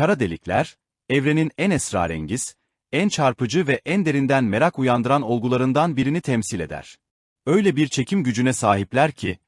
Kara delikler, evrenin en esrarengiz, en çarpıcı ve en derinden merak uyandıran olgularından birini temsil eder. Öyle bir çekim gücüne sahipler ki,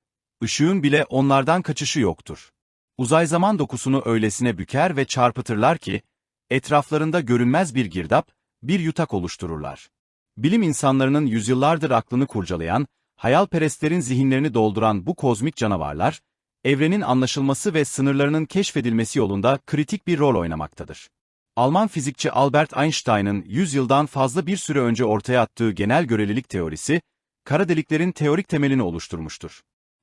ışığın bile onlardan kaçışı yoktur. Uzay zaman dokusunu öylesine büker ve çarpıtırlar ki, etraflarında görünmez bir girdap, bir yutak oluştururlar. Bilim insanlarının yüzyıllardır aklını kurcalayan, hayalperestlerin zihinlerini dolduran bu kozmik canavarlar, evrenin anlaşılması ve sınırlarının keşfedilmesi yolunda kritik bir rol oynamaktadır. Alman fizikçi Albert Einstein'ın 100 yıldan fazla bir süre önce ortaya attığı genel görelilik teorisi, kara deliklerin teorik temelini oluşturmuştur.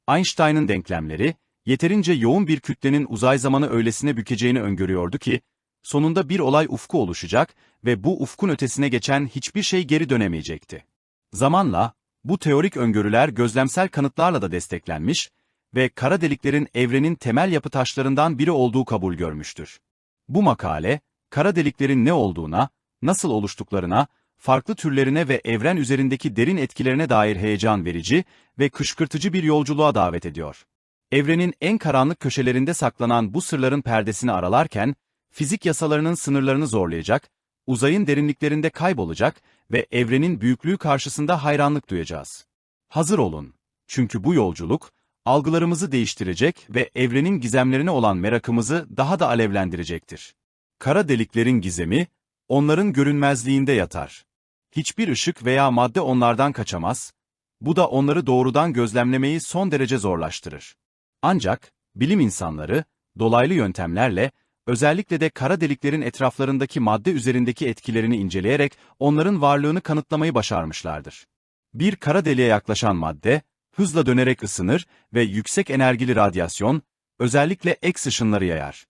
Einstein'ın denklemleri, yeterince yoğun bir kütlenin uzay zamanı öylesine bükeceğini öngörüyordu ki, sonunda bir olay ufku oluşacak ve bu ufkun ötesine geçen hiçbir şey geri dönemeyecekti. Zamanla, bu teorik öngörüler gözlemsel kanıtlarla da desteklenmiş ve kara deliklerin evrenin temel yapı taşlarından biri olduğu kabul görmüştür. Bu makale, kara deliklerin ne olduğuna, nasıl oluştuklarına, farklı türlerine ve evren üzerindeki derin etkilerine dair heyecan verici ve kışkırtıcı bir yolculuğa davet ediyor. Evrenin en karanlık köşelerinde saklanan bu sırların perdesini aralarken, fizik yasalarının sınırlarını zorlayacak, uzayın derinliklerinde kaybolacak ve evrenin büyüklüğü karşısında hayranlık duyacağız. Hazır olun. Çünkü bu yolculuk, algılarımızı değiştirecek ve evrenin gizemlerine olan merakımızı daha da alevlendirecektir. Kara deliklerin gizemi, onların görünmezliğinde yatar. Hiçbir ışık veya madde onlardan kaçamaz, bu da onları doğrudan gözlemlemeyi son derece zorlaştırır. Ancak, bilim insanları, dolaylı yöntemlerle, özellikle de kara deliklerin etraflarındaki madde üzerindeki etkilerini inceleyerek onların varlığını kanıtlamayı başarmışlardır. Bir kara deliğe yaklaşan madde, hızla dönerek ısınır ve yüksek enerjili radyasyon, özellikle X ışınları yayar.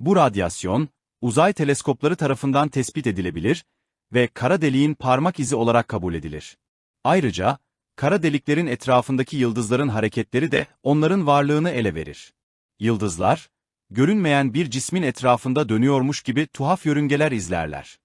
Bu radyasyon, uzay teleskopları tarafından tespit edilebilir ve kara deliğin parmak izi olarak kabul edilir. Ayrıca, kara deliklerin etrafındaki yıldızların hareketleri de onların varlığını ele verir. Yıldızlar, görünmeyen bir cismin etrafında dönüyormuş gibi tuhaf yörüngeler izlerler.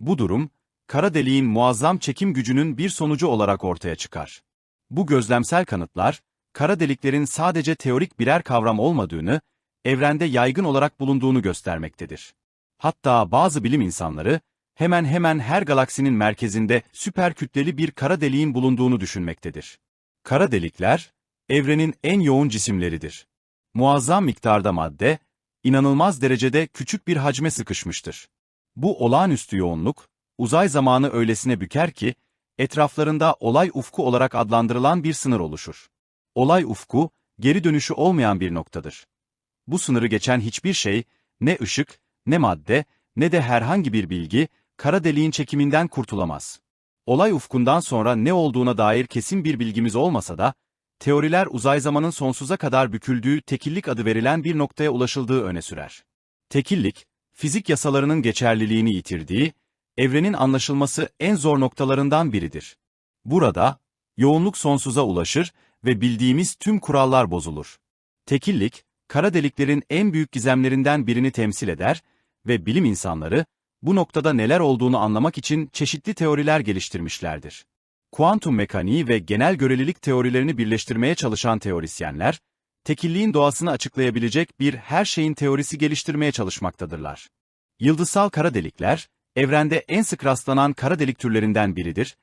Bu durum, kara deliğin muazzam çekim gücünün bir sonucu olarak ortaya çıkar. Bu gözlemsel kanıtlar, kara deliklerin sadece teorik birer kavram olmadığını, evrende yaygın olarak bulunduğunu göstermektedir. Hatta bazı bilim insanları, hemen hemen her galaksinin merkezinde süper kütleli bir kara deliğin bulunduğunu düşünmektedir. Kara delikler, evrenin en yoğun cisimleridir. Muazzam miktarda madde, inanılmaz derecede küçük bir hacme sıkışmıştır. Bu olağanüstü yoğunluk, uzay zamanı öylesine büker ki, etraflarında olay ufku olarak adlandırılan bir sınır oluşur. Olay ufku, geri dönüşü olmayan bir noktadır. Bu sınırı geçen hiçbir şey, ne ışık, ne madde, ne de herhangi bir bilgi, kara deliğin çekiminden kurtulamaz. Olay ufkundan sonra ne olduğuna dair kesin bir bilgimiz olmasa da, teoriler uzay zamanın sonsuza kadar büküldüğü tekillik adı verilen bir noktaya ulaşıldığı öne sürer. Tekillik, fizik yasalarının geçerliliğini yitirdiği, evrenin anlaşılması en zor noktalarından biridir. Burada, yoğunluk sonsuza ulaşır ve bildiğimiz tüm kurallar bozulur. Tekillik, kara deliklerin en büyük gizemlerinden birini temsil eder ve bilim insanları, bu noktada neler olduğunu anlamak için çeşitli teoriler geliştirmişlerdir. Kuantum mekaniği ve genel görelilik teorilerini birleştirmeye çalışan teorisyenler, tekilliğin doğasını açıklayabilecek bir her şeyin teorisi geliştirmeye çalışmaktadırlar. Yıldızsal kara delikler, evrende en sık rastlanan kara delik türlerinden biridir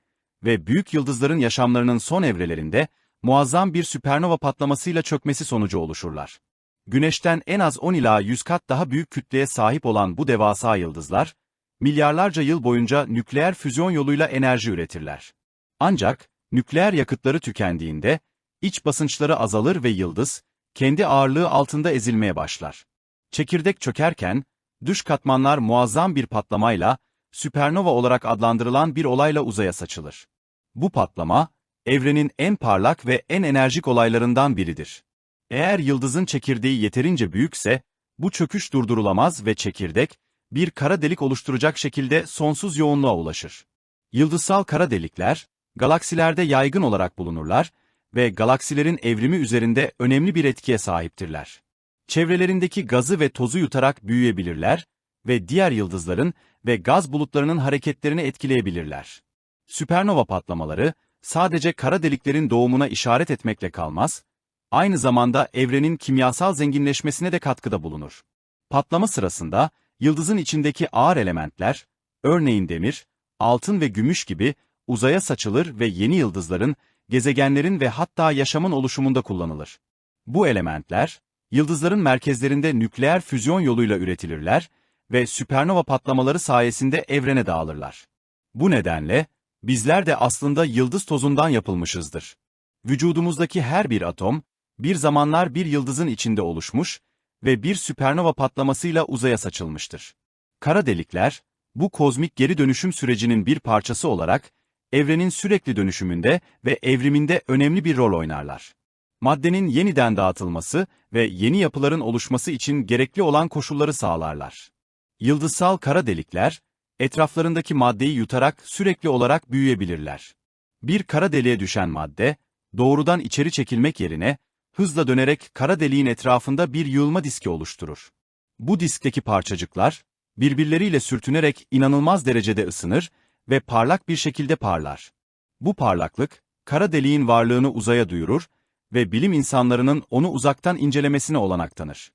ve büyük yıldızların yaşamlarının son evrelerinde muazzam bir süpernova patlamasıyla çökmesi sonucu oluşurlar. Güneşten en az 10 ila 100 kat daha büyük kütleye sahip olan bu devasa yıldızlar, milyarlarca yıl boyunca nükleer füzyon yoluyla enerji üretirler. Ancak, nükleer yakıtları tükendiğinde, iç basınçları azalır ve yıldız, kendi ağırlığı altında ezilmeye başlar. Çekirdek çökerken, dış katmanlar muazzam bir patlamayla, süpernova olarak adlandırılan bir olayla uzaya saçılır. Bu patlama, evrenin en parlak ve en enerjik olaylarından biridir. Eğer yıldızın çekirdeği yeterince büyükse, bu çöküş durdurulamaz ve çekirdek, bir kara delik oluşturacak şekilde sonsuz yoğunluğa ulaşır. Yıldızsal kara delikler, galaksilerde yaygın olarak bulunurlar ve galaksilerin evrimi üzerinde önemli bir etkiye sahiptirler. Çevrelerindeki gazı ve tozu yutarak büyüyebilirler ve diğer yıldızların ve gaz bulutlarının hareketlerini etkileyebilirler. Süpernova patlamaları, sadece kara deliklerin doğumuna işaret etmekle kalmaz, aynı zamanda evrenin kimyasal zenginleşmesine de katkıda bulunur. Patlama sırasında, yıldızın içindeki ağır elementler, örneğin demir, altın ve gümüş gibi uzaya saçılır ve yeni yıldızların, gezegenlerin ve hatta yaşamın oluşumunda kullanılır. Bu elementler, yıldızların merkezlerinde nükleer füzyon yoluyla üretilirler ve süpernova patlamaları sayesinde evrene dağılırlar. Bu nedenle, bizler de aslında yıldız tozundan yapılmışızdır. Vücudumuzdaki her bir atom, bir zamanlar bir yıldızın içinde oluşmuş ve bir süpernova patlamasıyla uzaya saçılmıştır. Kara delikler, bu kozmik geri dönüşüm sürecinin bir parçası olarak, evrenin sürekli dönüşümünde ve evriminde önemli bir rol oynarlar. Maddenin yeniden dağıtılması ve yeni yapıların oluşması için gerekli olan koşulları sağlarlar. Yıldızsal kara delikler, etraflarındaki maddeyi yutarak sürekli olarak büyüyebilirler. Bir kara deliğe düşen madde, doğrudan içeri çekilmek yerine, hızla dönerek kara deliğin etrafında bir yığılma diski oluşturur. Bu diskteki parçacıklar, birbirleriyle sürtünerek inanılmaz derecede ısınır ve parlak bir şekilde parlar. Bu parlaklık, kara deliğin varlığını uzaya duyurur ve bilim insanlarının onu uzaktan incelemesine olanak tanır.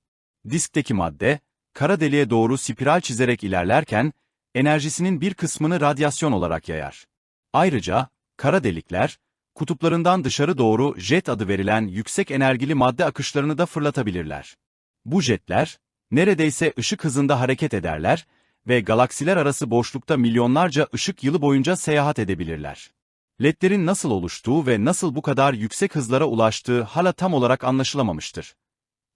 Diskteki madde, kara deliğe doğru spiral çizerek ilerlerken, enerjisinin bir kısmını radyasyon olarak yayar. Ayrıca, kara delikler, kutuplarından dışarı doğru jet adı verilen yüksek enerjili madde akışlarını da fırlatabilirler. Bu jetler, neredeyse ışık hızında hareket ederler ve galaksiler arası boşlukta milyonlarca ışık yılı boyunca seyahat edebilirler. LED'lerin nasıl oluştuğu ve nasıl bu kadar yüksek hızlara ulaştığı hala tam olarak anlaşılamamıştır.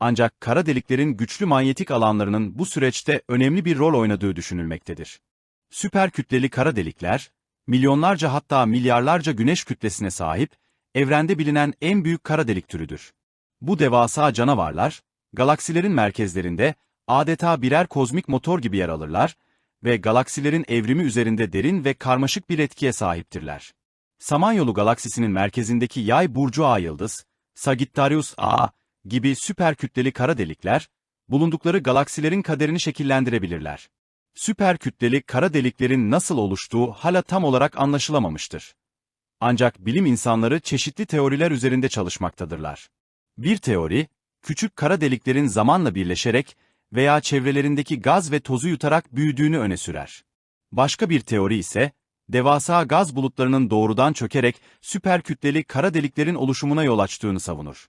Ancak kara deliklerin güçlü manyetik alanlarının bu süreçte önemli bir rol oynadığı düşünülmektedir. Süper kütleli kara delikler, milyonlarca hatta milyarlarca güneş kütlesine sahip, evrende bilinen en büyük kara delik türüdür. Bu devasa canavarlar, galaksilerin merkezlerinde adeta birer kozmik motor gibi yer alırlar ve galaksilerin evrimi üzerinde derin ve karmaşık bir etkiye sahiptirler. Samanyolu galaksisinin merkezindeki yay burcu A yıldız, Sagittarius A gibi süper kütleli kara delikler, bulundukları galaksilerin kaderini şekillendirebilirler. Süper kütleli kara deliklerin nasıl oluştuğu hala tam olarak anlaşılamamıştır. Ancak bilim insanları çeşitli teoriler üzerinde çalışmaktadırlar. Bir teori, küçük kara deliklerin zamanla birleşerek veya çevrelerindeki gaz ve tozu yutarak büyüdüğünü öne sürer. Başka bir teori ise, devasa gaz bulutlarının doğrudan çökerek süper kütleli kara deliklerin oluşumuna yol açtığını savunur.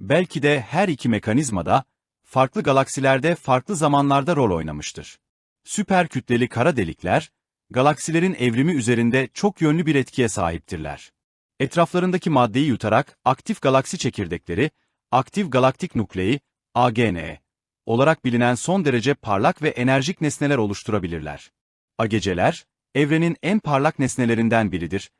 Belki de her iki mekanizma da, farklı galaksilerde farklı zamanlarda rol oynamıştır. Süper kütleli kara delikler, galaksilerin evrimi üzerinde çok yönlü bir etkiye sahiptirler. Etraflarındaki maddeyi yutarak aktif galaksi çekirdekleri, aktif galaktik nukleyi, AGN, olarak bilinen son derece parlak ve enerjik nesneler oluşturabilirler. AGC'ler, evrenin en parlak nesnelerinden biridir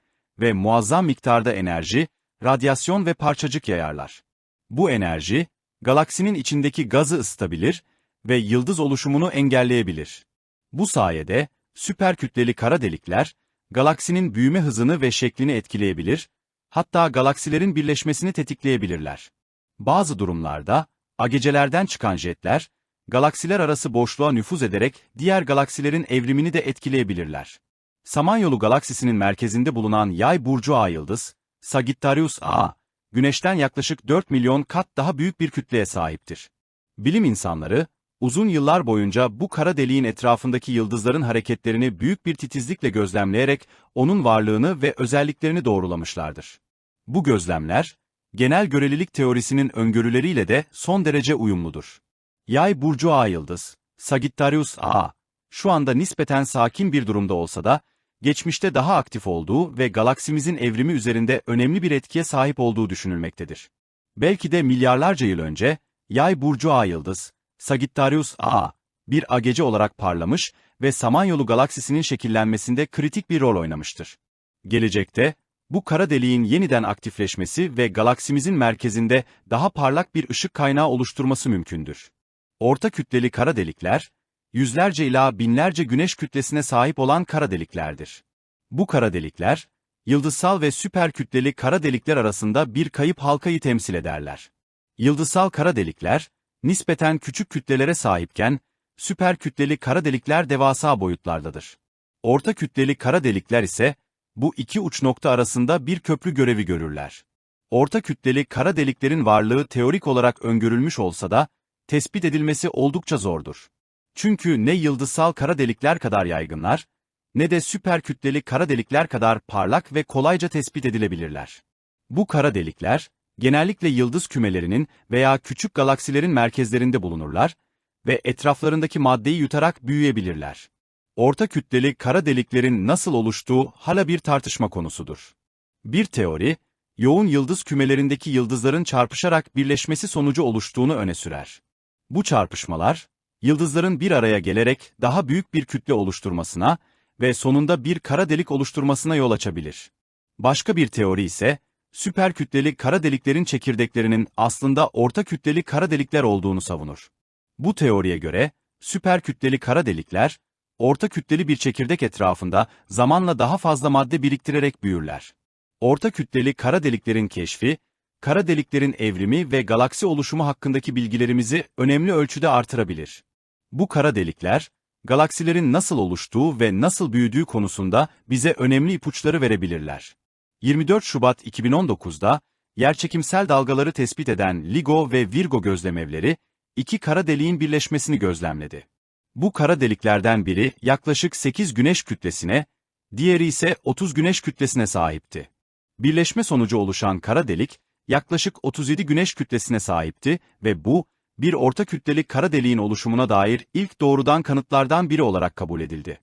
ve muazzam miktarda enerji, radyasyon ve parçacık yayarlar. Bu enerji, galaksinin içindeki gazı ısıtabilir ve yıldız oluşumunu engelleyebilir. Bu sayede, süper kütleli kara delikler, galaksinin büyüme hızını ve şeklini etkileyebilir, hatta galaksilerin birleşmesini tetikleyebilirler. Bazı durumlarda, agecelerden çıkan jetler, galaksiler arası boşluğa nüfuz ederek diğer galaksilerin evrimini de etkileyebilirler. Samanyolu galaksisinin merkezinde bulunan Yay burcu A yıldız, Sagittarius A, Güneş'ten yaklaşık 4 milyon kat daha büyük bir kütleye sahiptir. Bilim insanları, uzun yıllar boyunca bu kara deliğin etrafındaki yıldızların hareketlerini büyük bir titizlikle gözlemleyerek onun varlığını ve özelliklerini doğrulamışlardır. Bu gözlemler, genel görelilik teorisinin öngörüleriyle de son derece uyumludur. Yay burcu A yıldız, Sagittarius A, şu anda nispeten sakin bir durumda olsa da, geçmişte daha aktif olduğu ve galaksimizin evrimi üzerinde önemli bir etkiye sahip olduğu düşünülmektedir. Belki de milyarlarca yıl önce, Yay burcu A yıldız, Sagittarius A, bir agece olarak parlamış ve Samanyolu galaksisinin şekillenmesinde kritik bir rol oynamıştır. Gelecekte, bu kara deliğin yeniden aktifleşmesi ve galaksimizin merkezinde daha parlak bir ışık kaynağı oluşturması mümkündür. Orta kütleli kara delikler, yüzlerce ila binlerce güneş kütlesine sahip olan kara deliklerdir. Bu kara delikler, yıldızsal ve süper kütleli kara delikler arasında bir kayıp halkayı temsil ederler. Yıldızsal kara delikler, nispeten küçük kütlelere sahipken, süper kütleli kara delikler devasa boyutlardadır. Orta kütleli kara delikler ise, bu iki uç nokta arasında bir köprü görevi görürler. Orta kütleli kara deliklerin varlığı teorik olarak öngörülmüş olsa da, tespit edilmesi oldukça zordur. Çünkü ne yıldızsal kara delikler kadar yaygınlar, ne de süper kütleli kara delikler kadar parlak ve kolayca tespit edilebilirler. Bu kara delikler, genellikle yıldız kümelerinin veya küçük galaksilerin merkezlerinde bulunurlar ve etraflarındaki maddeyi yutarak büyüyebilirler. Orta kütleli kara deliklerin nasıl oluştuğu hala bir tartışma konusudur. Bir teori, yoğun yıldız kümelerindeki yıldızların çarpışarak birleşmesi sonucu oluştuğunu öne sürer. Bu çarpışmalar, yıldızların bir araya gelerek daha büyük bir kütle oluşturmasına ve sonunda bir kara delik oluşturmasına yol açabilir. Başka bir teori ise, süper kütleli kara deliklerin çekirdeklerinin aslında orta kütleli kara delikler olduğunu savunur. Bu teoriye göre, süper kütleli kara delikler, orta kütleli bir çekirdek etrafında zamanla daha fazla madde biriktirerek büyürler. Orta kütleli kara deliklerin keşfi, kara deliklerin evrimi ve galaksi oluşumu hakkındaki bilgilerimizi önemli ölçüde artırabilir. Bu kara delikler, galaksilerin nasıl oluştuğu ve nasıl büyüdüğü konusunda bize önemli ipuçları verebilirler. 24 Şubat 2019'da, yerçekimsel dalgaları tespit eden LIGO ve Virgo gözlemevleri, iki kara deliğin birleşmesini gözlemledi. Bu kara deliklerden biri yaklaşık 8 güneş kütlesine, diğeri ise 30 güneş kütlesine sahipti. Birleşme sonucu oluşan kara delik, yaklaşık 37 güneş kütlesine sahipti ve bu, bir orta kütleli kara deliğin oluşumuna dair ilk doğrudan kanıtlardan biri olarak kabul edildi.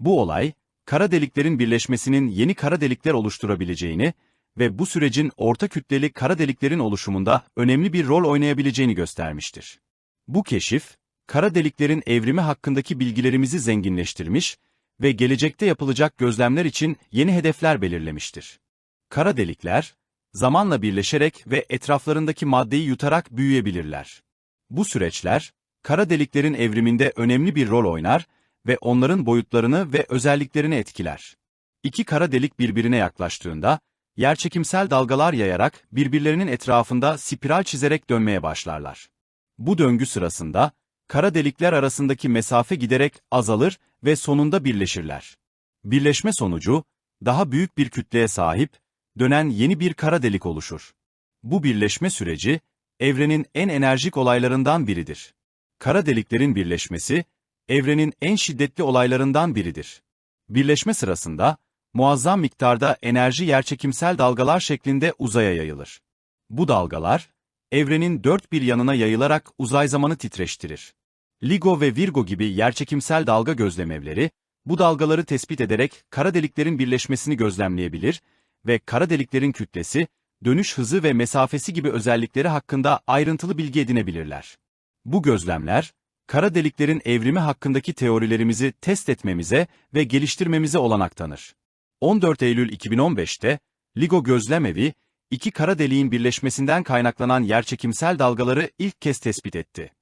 Bu olay, kara deliklerin birleşmesinin yeni kara delikler oluşturabileceğini ve bu sürecin orta kütleli kara deliklerin oluşumunda önemli bir rol oynayabileceğini göstermiştir. Bu keşif, kara deliklerin evrimi hakkındaki bilgilerimizi zenginleştirmiş ve gelecekte yapılacak gözlemler için yeni hedefler belirlemiştir. Kara delikler, zamanla birleşerek ve etraflarındaki maddeyi yutarak büyüyebilirler. Bu süreçler, kara deliklerin evriminde önemli bir rol oynar ve onların boyutlarını ve özelliklerini etkiler. İki kara delik birbirine yaklaştığında, yerçekimsel dalgalar yayarak birbirlerinin etrafında spiral çizerek dönmeye başlarlar. Bu döngü sırasında, kara delikler arasındaki mesafe giderek azalır ve sonunda birleşirler. Birleşme sonucu, daha büyük bir kütleye sahip, dönen yeni bir kara delik oluşur. Bu birleşme süreci, evrenin en enerjik olaylarından biridir. Kara deliklerin birleşmesi, evrenin en şiddetli olaylarından biridir. Birleşme sırasında, muazzam miktarda enerji yerçekimsel dalgalar şeklinde uzaya yayılır. Bu dalgalar, evrenin dört bir yanına yayılarak uzay zamanı titreştirir. LIGO ve Virgo gibi yerçekimsel dalga gözlemevleri, bu dalgaları tespit ederek kara deliklerin birleşmesini gözlemleyebilir ve kara deliklerin kütlesi, dönüş hızı ve mesafesi gibi özellikleri hakkında ayrıntılı bilgi edinebilirler. Bu gözlemler, kara deliklerin evrimi hakkındaki teorilerimizi test etmemize ve geliştirmemize olanak tanır. 14 Eylül 2015'te, LIGO Gözlemevi, iki kara deliğin birleşmesinden kaynaklanan yerçekimsel dalgaları ilk kez tespit etti.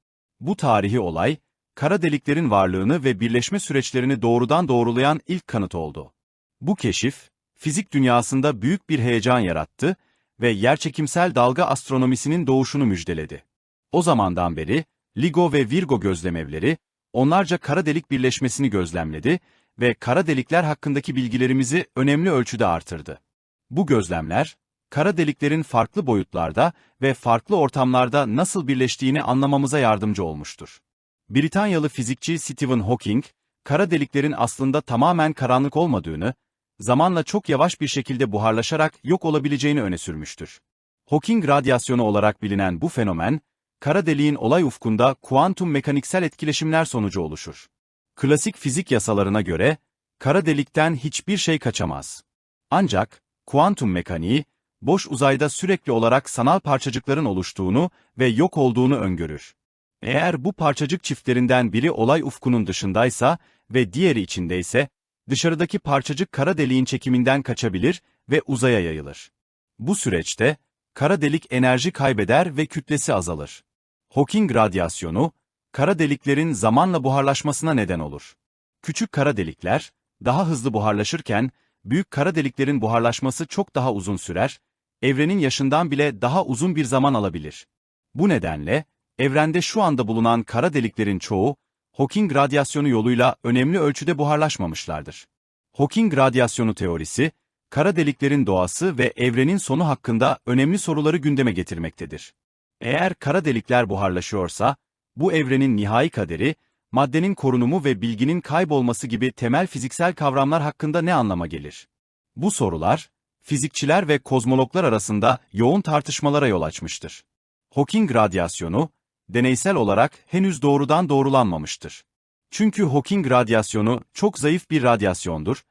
Bu tarihi olay, kara deliklerin varlığını ve birleşme süreçlerini doğrudan doğrulayan ilk kanıt oldu. Bu keşif, fizik dünyasında büyük bir heyecan yarattı ve yerçekimsel dalga astronomisinin doğuşunu müjdeledi. O zamandan beri, LIGO ve Virgo gözlemevleri, onlarca kara delik birleşmesini gözlemledi ve kara delikler hakkındaki bilgilerimizi önemli ölçüde artırdı. Bu gözlemler, kara deliklerin farklı boyutlarda ve farklı ortamlarda nasıl birleştiğini anlamamıza yardımcı olmuştur. Britanyalı fizikçi Stephen Hawking, kara deliklerin aslında tamamen karanlık olmadığını, zamanla çok yavaş bir şekilde buharlaşarak yok olabileceğini öne sürmüştür. Hawking radyasyonu olarak bilinen bu fenomen, kara deliğin olay ufkunda kuantum mekaniksel etkileşimler sonucu oluşur. Klasik fizik yasalarına göre, kara delikten hiçbir şey kaçamaz. Ancak, kuantum mekaniği, boş uzayda sürekli olarak sanal parçacıkların oluştuğunu ve yok olduğunu öngörür. Eğer bu parçacık çiftlerinden biri olay ufkunun dışındaysa ve diğeri içindeyse, dışarıdaki parçacık kara deliğin çekiminden kaçabilir ve uzaya yayılır. Bu süreçte, kara delik enerji kaybeder ve kütlesi azalır. Hawking radyasyonu, kara deliklerin zamanla buharlaşmasına neden olur. Küçük kara delikler, daha hızlı buharlaşırken, büyük kara deliklerin buharlaşması çok daha uzun sürer, evrenin yaşından bile daha uzun bir zaman alabilir. Bu nedenle, evrende şu anda bulunan kara deliklerin çoğu, Hawking radyasyonu yoluyla önemli ölçüde buharlaşmamışlardır. Hawking radyasyonu teorisi, kara deliklerin doğası ve evrenin sonu hakkında önemli soruları gündeme getirmektedir. Eğer kara delikler buharlaşıyorsa, bu evrenin nihai kaderi, maddenin korunumu ve bilginin kaybolması gibi temel fiziksel kavramlar hakkında ne anlama gelir? Bu sorular, fizikçiler ve kozmologlar arasında yoğun tartışmalara yol açmıştır. Hawking radyasyonu, deneysel olarak henüz doğrudan doğrulanmamıştır. Çünkü Hawking radyasyonu çok zayıf bir radyasyondur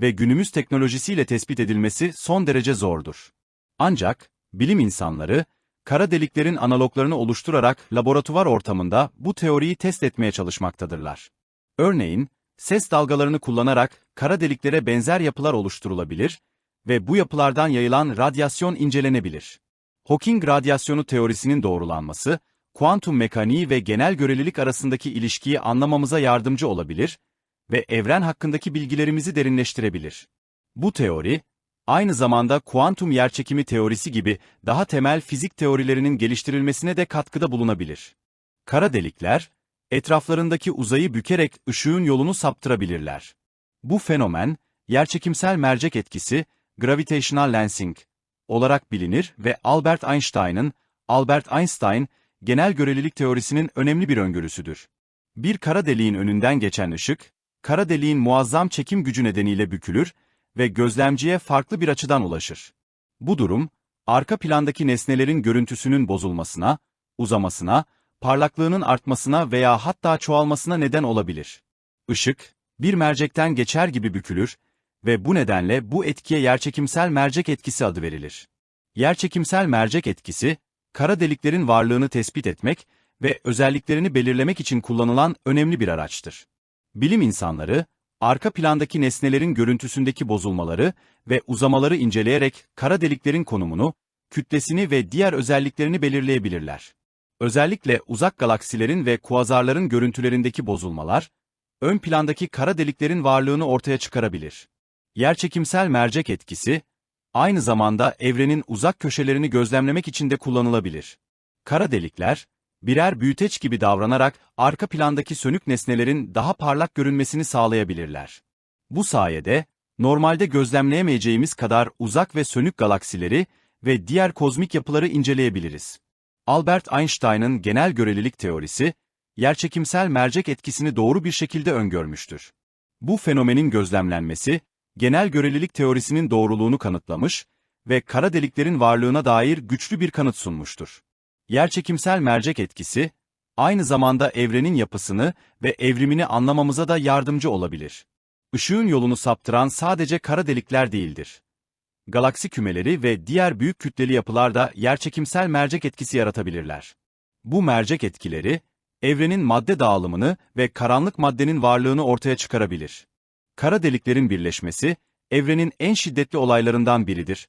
ve günümüz teknolojisiyle tespit edilmesi son derece zordur. Ancak, bilim insanları, kara deliklerin analoglarını oluşturarak laboratuvar ortamında bu teoriyi test etmeye çalışmaktadırlar. Örneğin, ses dalgalarını kullanarak kara deliklere benzer yapılar oluşturulabilir ve bu yapılardan yayılan radyasyon incelenebilir. Hawking radyasyonu teorisinin doğrulanması, kuantum mekaniği ve genel görelilik arasındaki ilişkiyi anlamamıza yardımcı olabilir ve evren hakkındaki bilgilerimizi derinleştirebilir. Bu teori, aynı zamanda kuantum yerçekimi teorisi gibi daha temel fizik teorilerinin geliştirilmesine de katkıda bulunabilir. Kara delikler, etraflarındaki uzayı bükerek ışığın yolunu saptırabilirler. Bu fenomen, yerçekimsel mercek etkisi, gravitational lensing olarak bilinir ve Albert Einstein'ın, Albert Einstein, genel görelilik teorisinin önemli bir öngörüsüdür. Bir kara deliğin önünden geçen ışık, kara deliğin muazzam çekim gücü nedeniyle bükülür ve gözlemciye farklı bir açıdan ulaşır. Bu durum, arka plandaki nesnelerin görüntüsünün bozulmasına, uzamasına, parlaklığının artmasına veya hatta çoğalmasına neden olabilir. Işık, bir mercekten geçer gibi bükülür ve bu nedenle bu etkiye yerçekimsel mercek etkisi adı verilir. Yerçekimsel mercek etkisi, kara deliklerin varlığını tespit etmek ve özelliklerini belirlemek için kullanılan önemli bir araçtır. Bilim insanları, arka plandaki nesnelerin görüntüsündeki bozulmaları ve uzamaları inceleyerek kara deliklerin konumunu, kütlesini ve diğer özelliklerini belirleyebilirler. Özellikle uzak galaksilerin ve kuazarların görüntülerindeki bozulmalar, ön plandaki kara deliklerin varlığını ortaya çıkarabilir. Yerçekimsel mercek etkisi, aynı zamanda evrenin uzak köşelerini gözlemlemek için de kullanılabilir. Kara delikler, birer büyüteç gibi davranarak arka plandaki sönük nesnelerin daha parlak görünmesini sağlayabilirler. Bu sayede, normalde gözlemleyemeyeceğimiz kadar uzak ve sönük galaksileri ve diğer kozmik yapıları inceleyebiliriz. Albert Einstein'ın genel görelilik teorisi, yerçekimsel mercek etkisini doğru bir şekilde öngörmüştür. Bu fenomenin gözlemlenmesi, genel görelilik teorisinin doğruluğunu kanıtlamış ve kara deliklerin varlığına dair güçlü bir kanıt sunmuştur. Yerçekimsel mercek etkisi, aynı zamanda evrenin yapısını ve evrimini anlamamıza da yardımcı olabilir. Işığın yolunu saptıran sadece kara delikler değildir. Galaksi kümeleri ve diğer büyük kütleli yapılar da yerçekimsel mercek etkisi yaratabilirler. Bu mercek etkileri, evrenin madde dağılımını ve karanlık maddenin varlığını ortaya çıkarabilir. Kara deliklerin birleşmesi, evrenin en şiddetli olaylarından biridir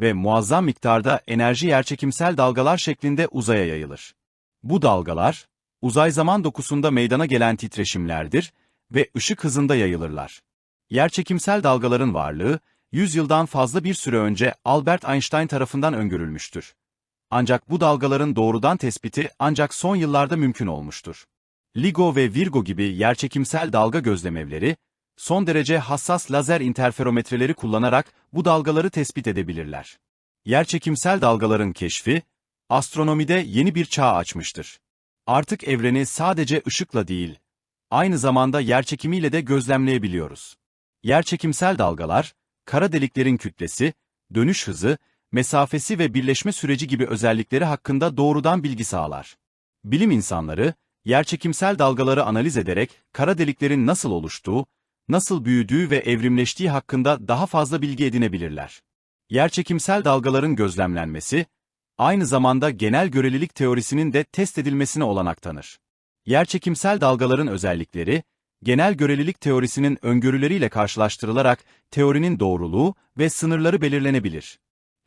ve muazzam miktarda enerji yerçekimsel dalgalar şeklinde uzaya yayılır. Bu dalgalar, uzay zaman dokusunda meydana gelen titreşimlerdir ve ışık hızında yayılırlar. Yerçekimsel dalgaların varlığı, 100 yıldan fazla bir süre önce Albert Einstein tarafından öngörülmüştür. Ancak bu dalgaların doğrudan tespiti ancak son yıllarda mümkün olmuştur. LIGO ve Virgo gibi yerçekimsel dalga gözlemevleri, son derece hassas lazer interferometreleri kullanarak bu dalgaları tespit edebilirler. Yerçekimsel dalgaların keşfi, astronomide yeni bir çağ açmıştır. Artık evreni sadece ışıkla değil, aynı zamanda yerçekimiyle de gözlemleyebiliyoruz. Yerçekimsel dalgalar, kara deliklerin kütlesi, dönüş hızı, mesafesi ve birleşme süreci gibi özellikleri hakkında doğrudan bilgi sağlar. Bilim insanları, yerçekimsel dalgaları analiz ederek kara deliklerin nasıl oluştuğu, nasıl büyüdüğü ve evrimleştiği hakkında daha fazla bilgi edinebilirler. Yerçekimsel dalgaların gözlemlenmesi, aynı zamanda genel görelilik teorisinin de test edilmesine olanak tanır. Yerçekimsel dalgaların özellikleri, genel görelilik teorisinin öngörüleriyle karşılaştırılarak teorinin doğruluğu ve sınırları belirlenebilir.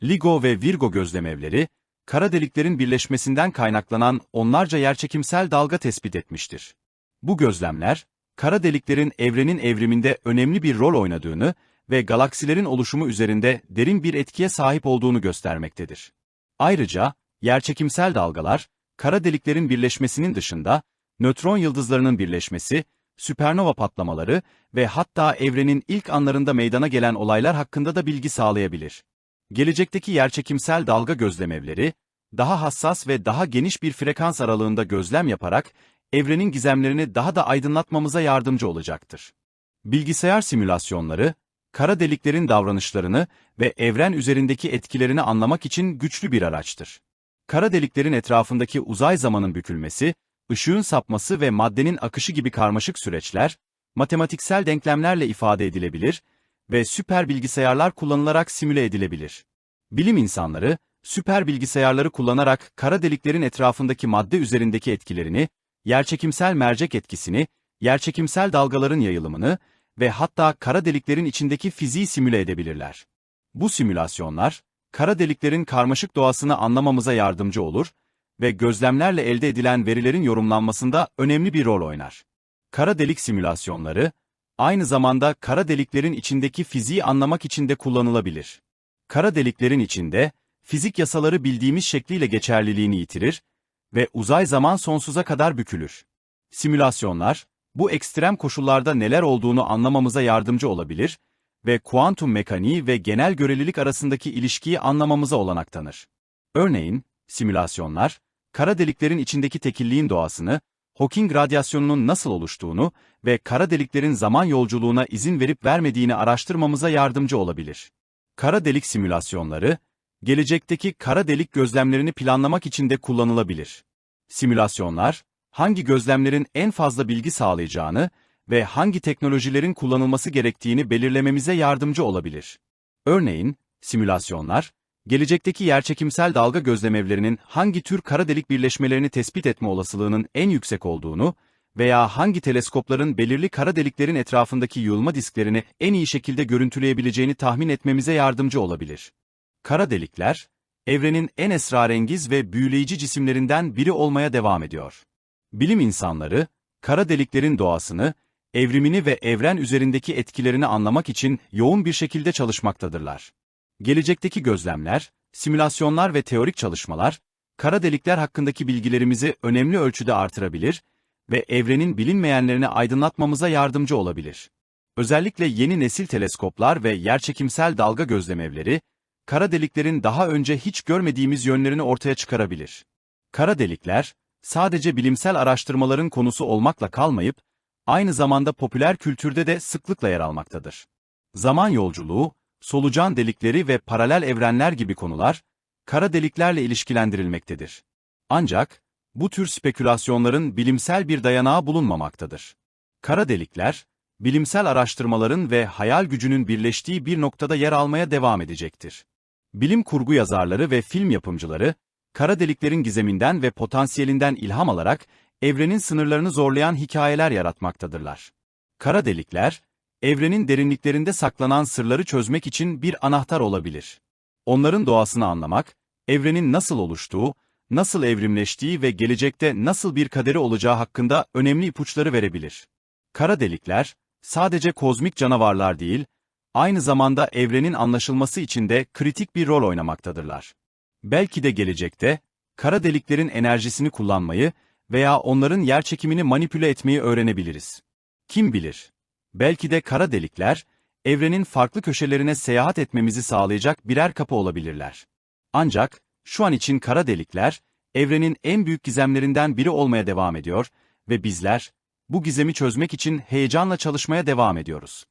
LIGO ve Virgo gözlemevleri, kara deliklerin birleşmesinden kaynaklanan onlarca yerçekimsel dalga tespit etmiştir. Bu gözlemler, kara deliklerin evrenin evriminde önemli bir rol oynadığını ve galaksilerin oluşumu üzerinde derin bir etkiye sahip olduğunu göstermektedir. Ayrıca, yerçekimsel dalgalar, kara deliklerin birleşmesinin dışında, nötron yıldızlarının birleşmesi, süpernova patlamaları ve hatta evrenin ilk anlarında meydana gelen olaylar hakkında da bilgi sağlayabilir. Gelecekteki yerçekimsel dalga gözlemevleri, daha hassas ve daha geniş bir frekans aralığında gözlem yaparak, evrenin gizemlerini daha da aydınlatmamıza yardımcı olacaktır. Bilgisayar simülasyonları, kara deliklerin davranışlarını ve evren üzerindeki etkilerini anlamak için güçlü bir araçtır. Kara deliklerin etrafındaki uzay zamanın bükülmesi, ışığın sapması ve maddenin akışı gibi karmaşık süreçler, matematiksel denklemlerle ifade edilebilir ve süper bilgisayarlar kullanılarak simüle edilebilir. Bilim insanları, süper bilgisayarları kullanarak kara deliklerin etrafındaki madde üzerindeki etkilerini, yerçekimsel mercek etkisini, yerçekimsel dalgaların yayılımını ve hatta kara deliklerin içindeki fiziği simüle edebilirler. Bu simülasyonlar, kara deliklerin karmaşık doğasını anlamamıza yardımcı olur ve gözlemlerle elde edilen verilerin yorumlanmasında önemli bir rol oynar. Kara delik simülasyonları, aynı zamanda kara deliklerin içindeki fiziği anlamak için de kullanılabilir. Kara deliklerin içinde, fizik yasaları bildiğimiz şekliyle geçerliliğini yitirir ve uzay zaman sonsuza kadar bükülür. Simülasyonlar, bu ekstrem koşullarda neler olduğunu anlamamıza yardımcı olabilir ve kuantum mekaniği ve genel görelilik arasındaki ilişkiyi anlamamıza olanak tanır. Örneğin, simülasyonlar, kara deliklerin içindeki tekilliğin doğasını, Hawking radyasyonunun nasıl oluştuğunu ve kara deliklerin zaman yolculuğuna izin verip vermediğini araştırmamıza yardımcı olabilir. Kara delik simülasyonları, gelecekteki kara delik gözlemlerini planlamak için de kullanılabilir. Simülasyonlar, hangi gözlemlerin en fazla bilgi sağlayacağını ve hangi teknolojilerin kullanılması gerektiğini belirlememize yardımcı olabilir. Örneğin, simülasyonlar, gelecekteki yerçekimsel dalga gözlemevlerinin hangi tür kara delik birleşmelerini tespit etme olasılığının en yüksek olduğunu veya hangi teleskopların belirli kara deliklerin etrafındaki yığılma disklerini en iyi şekilde görüntüleyebileceğini tahmin etmemize yardımcı olabilir. Kara delikler, evrenin en esrarengiz ve büyüleyici cisimlerinden biri olmaya devam ediyor. Bilim insanları, kara deliklerin doğasını, evrimini ve evren üzerindeki etkilerini anlamak için yoğun bir şekilde çalışmaktadırlar. Gelecekteki gözlemler, simülasyonlar ve teorik çalışmalar, kara delikler hakkındaki bilgilerimizi önemli ölçüde artırabilir ve evrenin bilinmeyenlerini aydınlatmamıza yardımcı olabilir. Özellikle yeni nesil teleskoplar ve yerçekimsel dalga gözlemevleri, kara deliklerin daha önce hiç görmediğimiz yönlerini ortaya çıkarabilir. Kara delikler, sadece bilimsel araştırmaların konusu olmakla kalmayıp, aynı zamanda popüler kültürde de sıklıkla yer almaktadır. Zaman yolculuğu, solucan delikleri ve paralel evrenler gibi konular, kara deliklerle ilişkilendirilmektedir. Ancak, bu tür spekülasyonların bilimsel bir dayanağı bulunmamaktadır. Kara delikler, bilimsel araştırmaların ve hayal gücünün birleştiği bir noktada yer almaya devam edecektir. Bilim kurgu yazarları ve film yapımcıları, kara deliklerin gizeminden ve potansiyelinden ilham alarak, evrenin sınırlarını zorlayan hikayeler yaratmaktadırlar. Kara delikler, evrenin derinliklerinde saklanan sırları çözmek için bir anahtar olabilir. Onların doğasını anlamak, evrenin nasıl oluştuğu, nasıl evrimleştiği ve gelecekte nasıl bir kaderi olacağı hakkında önemli ipuçları verebilir. Kara delikler, sadece kozmik canavarlar değil, aynı zamanda evrenin anlaşılması için de kritik bir rol oynamaktadırlar. Belki de gelecekte, kara deliklerin enerjisini kullanmayı veya onların yerçekimini manipüle etmeyi öğrenebiliriz. Kim bilir? Belki de kara delikler, evrenin farklı köşelerine seyahat etmemizi sağlayacak birer kapı olabilirler. Ancak, şu an için kara delikler, evrenin en büyük gizemlerinden biri olmaya devam ediyor ve bizler, bu gizemi çözmek için heyecanla çalışmaya devam ediyoruz.